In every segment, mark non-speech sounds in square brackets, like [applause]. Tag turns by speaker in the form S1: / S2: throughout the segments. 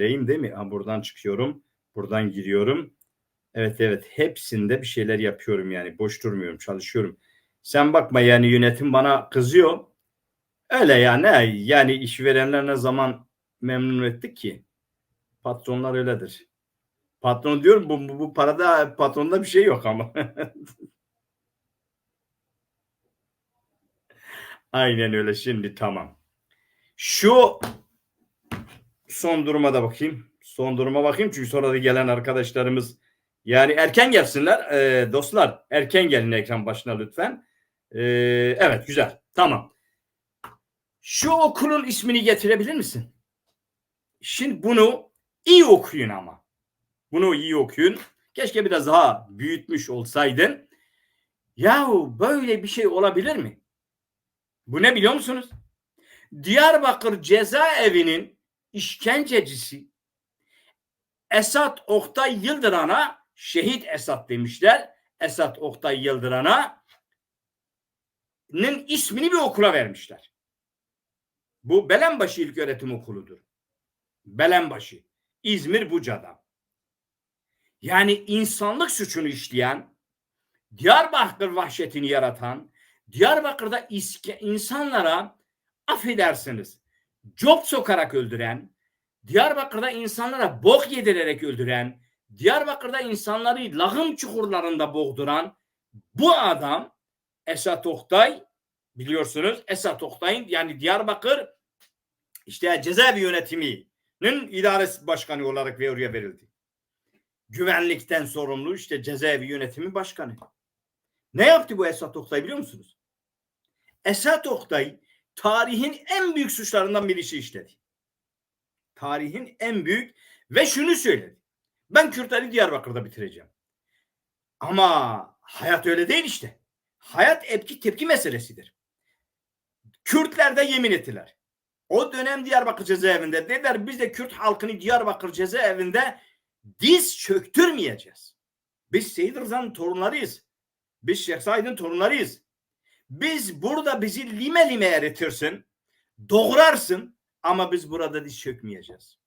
S1: Leyim değil mi? Ha, buradan çıkıyorum. Buradan giriyorum. Evet evet hepsinde bir şeyler yapıyorum yani. Boş durmuyorum çalışıyorum. Sen bakma yani yönetim bana kızıyor. Öyle ya ne yani işverenler ne zaman memnun ettik ki? Patronlar öyledir. Patron diyorum bu, bu, bu parada patronda bir şey yok ama. [laughs] Aynen öyle şimdi tamam. Şu son duruma da bakayım. Son duruma bakayım çünkü sonra da gelen arkadaşlarımız yani erken gelsinler Ee, dostlar. Erken gelin ekran başına lütfen. Ee, evet güzel tamam. Şu okulun ismini getirebilir misin? Şimdi bunu iyi okuyun ama. Bunu iyi okuyun. Keşke biraz daha büyütmüş olsaydın. Yahu böyle bir şey olabilir mi? Bu ne biliyor musunuz? Diyarbakır cezaevinin işkencecisi Esat Oktay Yıldıran'a şehit Esat demişler. Esat Oktay Yıldıran'a ismini bir okula vermişler. Bu Belenbaşı İlköğretim Okulu'dur. Belenbaşı. İzmir Buca'da. Yani insanlık suçunu işleyen, Diyarbakır vahşetini yaratan, Diyarbakır'da insanlara affedersiniz job sokarak öldüren, Diyarbakır'da insanlara bok yedirerek öldüren, Diyarbakır'da insanları lağım çukurlarında boğduran bu adam Esat Oktay biliyorsunuz Esat Oktay'ın yani Diyarbakır işte cezaevi yönetiminin idaresi başkanı olarak ve oraya verildi. Güvenlikten sorumlu işte cezaevi yönetimi başkanı. Ne yaptı bu Esat Oktay biliyor musunuz? Esat Oktay tarihin en büyük suçlarından birisi işledi. Tarihin en büyük ve şunu söyledi. Ben Kürtleri Diyarbakır'da bitireceğim. Ama hayat öyle değil işte. Hayat etki tepki meselesidir. Kürtler de yemin ettiler. O dönem Diyarbakır cezaevinde dediler biz de Kürt halkını Diyarbakır cezaevinde diz çöktürmeyeceğiz. Biz Seyit Rıza'nın torunlarıyız. Biz Şeyh Said'in torunlarıyız. Biz burada bizi lime lime eritirsin, doğrarsın ama biz burada diz çökmeyeceğiz.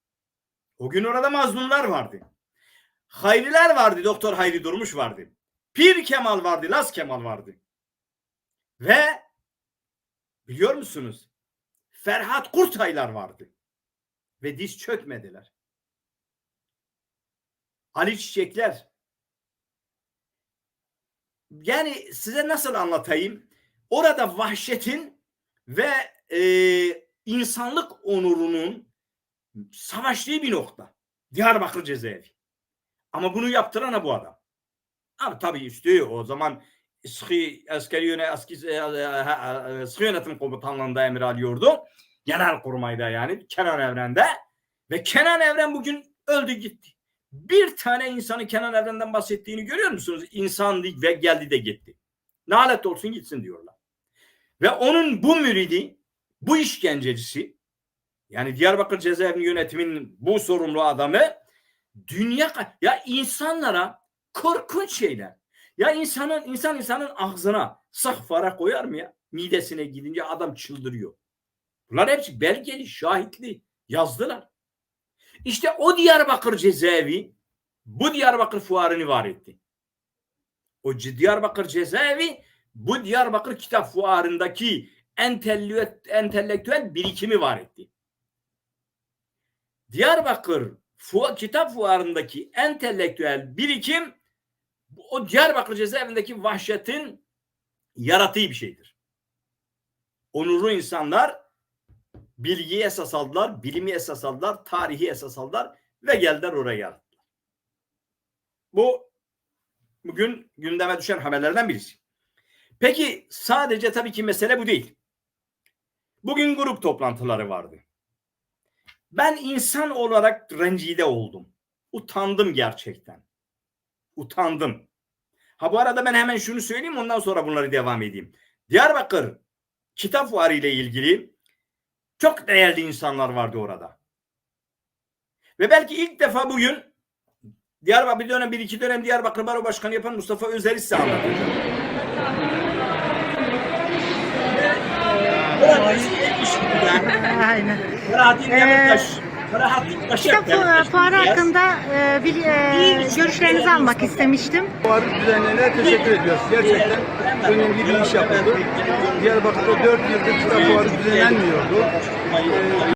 S1: O gün orada mazlumlar vardı. Hayriler vardı. Doktor Hayri Durmuş vardı. Pir Kemal vardı. Las Kemal vardı. Ve biliyor musunuz? Ferhat Kurtaylar vardı. Ve diz çökmediler. Ali Çiçekler. Yani size nasıl anlatayım? Orada vahşetin ve e, insanlık onurunun savaştığı bir nokta. Diyarbakır cezaevi. Ama bunu yaptıran bu adam. Ama tabii üstü o zaman sıkı askeri yöne aski, sıkı yönetim komutanlığında emir alıyordu. Genel kurmayda yani Kenan Evren'de. Ve Kenan Evren bugün öldü gitti. Bir tane insanı Kenan Evren'den bahsettiğini görüyor musunuz? İnsan ve geldi de gitti. Nalet olsun gitsin diyorlar. Ve onun bu müridi, bu işkencecisi yani Diyarbakır Cezaevi yönetiminin bu sorumlu adamı dünya ya insanlara korkunç şeyler. Ya insanın insan insanın ağzına sahfara koyar mı ya? Midesine gidince adam çıldırıyor. Bunlar hepsi belgeli, şahitli yazdılar. İşte o Diyarbakır cezaevi bu Diyarbakır fuarını var etti. O Diyarbakır cezaevi bu Diyarbakır kitap fuarındaki entelektüel birikimi var etti. Diyarbakır fu kitap fuarındaki entelektüel birikim o Diyarbakır cezaevindeki vahşetin yarattığı bir şeydir. Onurlu insanlar bilgiyi esas aldılar, bilimi esas aldılar, tarihi esas aldılar ve geldiler oraya yarattılar. Bu bugün gündeme düşen haberlerden birisi. Peki sadece tabii ki mesele bu değil. Bugün grup toplantıları vardı. Ben insan olarak rencide oldum. Utandım gerçekten. Utandım. Ha bu arada ben hemen şunu söyleyeyim ondan sonra bunları devam edeyim. Diyarbakır kitap fuarı ile ilgili çok değerli insanlar vardı orada. Ve belki ilk defa bugün Diyarbakır bir dönem bir iki dönem Diyarbakır Baro Başkanı yapan Mustafa Özer'i size anlatacağım. Burada
S2: Aynen.
S1: Rahatlıkla
S2: Kitap fuarı
S1: taşıyacağız.
S2: hakkında e, bil- e, görüşlerinizi almak istemiştim.
S3: Fuarı düzenleyene teşekkür ediyoruz. Gerçekten önemli bir iş yapıldı. Diyarbakır'da 4 yıldır kitap fuarı düzenlenmiyordu. Ee,